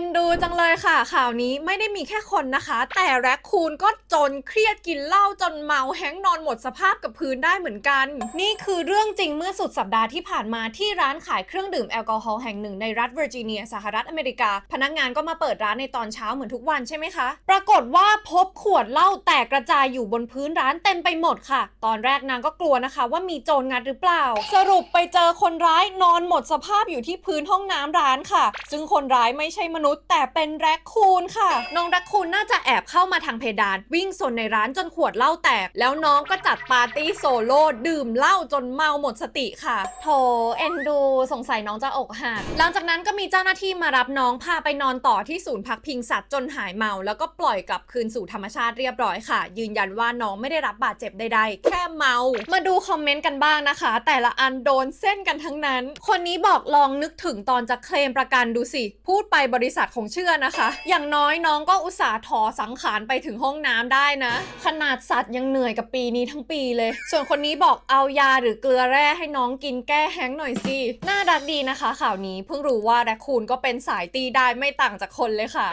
นดูจังเลยค่ะ ข่าวนี้ไม่ได้มีแค่คนนะคะ แต่แร็คคูนก็จนเครียดกินเหล้าจนเมาแฮงก์นอนหมดสภาพกับพื้นได้เหมือนกัน นี่คือเรื่องจริงเมื่อสุดสัปดาห์ที่ผ่านมาที่ร้านขายเครื่องดื่มแอลกอฮอล์แห่งหนึ่งในรัฐเวอร์จิเนียสหรัฐอเมริกา พนักงานก็มาเปิดร้านในตอนเช้าเหมือนทุกวันใช่ไหมคะ ปรากฏว่าพบขวดเหล้าแตกกระจายอยู่บนพื้นร้านเต็มไปหมดค่ะ ตอนแรกนางก็กลัวนะคะ ว่ามีโจรงัดหรือเปล่า สรุปไปเจอคนร้ายนอนหมดสภาพอยู่ที่พื้นห้องน้ำร้านค่ะ ซึ่งคนร้ายไม่ใช่มนุษย์ แต่เป็นแรคคูนค่ะ น้องแรคคูนน่าจะแอบเข้ามาทางเพดาน วิ่งซนในร้านจนขวดเหล้าแตก แล้วน้องก็จัดปาร์ตี้โซโล่ดื่มเหล้าจนเมาหมดสติค่ะ โถเอ็นดูสงสัยน้องจะอกหักหลังจากนั้นก็มีเจ้าหน้าที่มารับน้องพาไปนอนต่อที่ศูนย์พักพิงสัตว์จนหายเมา แล้วก็ปล่อยกลับคืนสู่ธรรมชาติเรียบร้อยค่ะ ยืนยันว่าน้องไม่ได้รับบาดเจ็บใดๆ แค่เมา มาดูคอมเมนต์กันบ้างนะคะ แต่ละอันโดนเส้นกันทั้งนั้น คนนี้บอกลองนึกถึงตอนจะเคลมประกันดูสิ พูดไปบริษัทคงเชื่อนะคะ อย่างน้อยน้องก็อุตส่าห์ถอสังขารไปถึงห้องน้ำได้นะ ขนาดสัตว์ยังเหนื่อยกับปีนี้ทั้งปีเลย ส่วนคนนี้บอกเอายาหรือเกลือแร่ให้น้องกินแก้แห้งหน่อยสิน่ารักดีนะคะ ข่าวนี้เพิ่งรู้ว่าแรคคูนก็เป็นสายตีได้ไม่ต่างจากคนเลยค่ะ